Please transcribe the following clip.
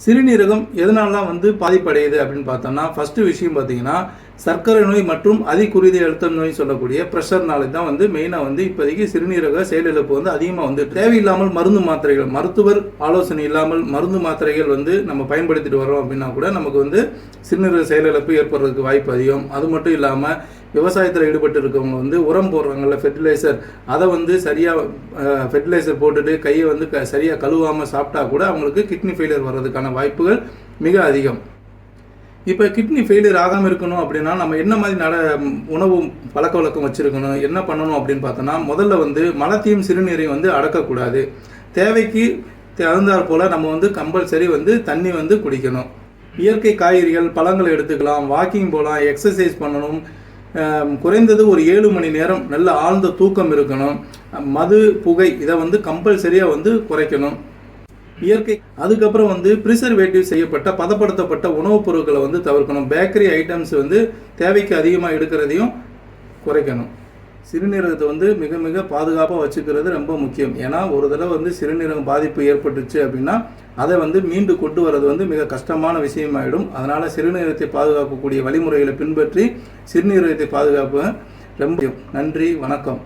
சிறுநீரகம் எதனாலலாம் வந்து பாதிப்படையுது அப்படின்னு பார்த்தோம்னா ஃபஸ்ட்டு விஷயம் பார்த்தீங்கன்னா சர்க்கரை நோய் மற்றும் அதிகுருதி அழுத்தம் நோய் சொல்லக்கூடிய ப்ரெஷர்னால தான் வந்து மெயினாக வந்து இப்போதைக்கு சிறுநீரக செயலிழப்பு வந்து அதிகமாக வந்து தேவையில்லாமல் மருந்து மாத்திரைகள் மருத்துவர் ஆலோசனை இல்லாமல் மருந்து மாத்திரைகள் வந்து நம்ம பயன்படுத்திட்டு வரோம் அப்படின்னா கூட நமக்கு வந்து சிறுநீரக செயலிழப்பு ஏற்படுறதுக்கு வாய்ப்பு அதிகம். அது மட்டும் இல்லாமல் விவசாயத்தில் ஈடுபட்டு இருக்கவங்க வந்து உரம் போடுறாங்கல்ல ஃபெர்டிலைசர் அதை வந்து சரியாக ஃபெர்டிலைசர் போட்டுட்டு கையை வந்து க சரியாக கழுவாமல் சாப்பிட்டா கூட அவங்களுக்கு கிட்னி ஃபெயிலியர் வர்றதுக்கான வாய்ப்புகள் மிக அதிகம். இப்போ கிட்னி ஃபெயிலியர் ஆகாமல் இருக்கணும் அப்படின்னா நம்ம என்ன மாதிரி நட உணவு பழக்க வழக்கம் வச்சுருக்கணும் என்ன பண்ணணும் அப்படின்னு பார்த்தோன்னா முதல்ல வந்து மலத்தையும் சிறுநீரையும் வந்து அடக்கக்கூடாது. தேவைக்கு தகுந்தாற் போல் நம்ம வந்து கம்பல்சரி வந்து தண்ணி வந்து குடிக்கணும். இயற்கை காய்கறிகள் பழங்களை எடுத்துக்கலாம் வாக்கிங் போகலாம் எக்ஸசைஸ் பண்ணணும். குறைந்தது ஒரு ஏழு மணி நேரம் நல்ல ஆழ்ந்த தூக்கம் இருக்கணும். மது புகை இதை வந்து கம்பல்சரியாக வந்து குறைக்கணும். இயற்கை அதுக்கப்புறம் வந்து ப்ரிசர்வேட்டிவ் செய்யப்பட்ட பதப்படுத்தப்பட்ட உணவுப் பொருட்களை வந்து தவிர்க்கணும். பேக்கரி ஐட்டம்ஸ் வந்து தேவைக்கு அதிகமாக எடுக்கிறதையும் குறைக்கணும். சிறுநீரகத்தை வந்து மிக மிக பாதுகாப்பாக வச்சுக்கிறது ரொம்ப முக்கியம். ஏன்னா ஒரு தடவை வந்து சிறுநீரகம் பாதிப்பு ஏற்பட்டுச்சு அப்படின்னா அதை வந்து மீண்டு கொண்டு வர்றது வந்து மிக கஷ்டமான விஷயமாயிடும். அதனால் சிறுநீரகத்தை பாதுகாக்கக்கூடிய வழிமுறைகளை பின்பற்றி சிறுநீரகத்தை பாதுகாப்பு ரொம்ப முக்கியம். நன்றி வணக்கம்.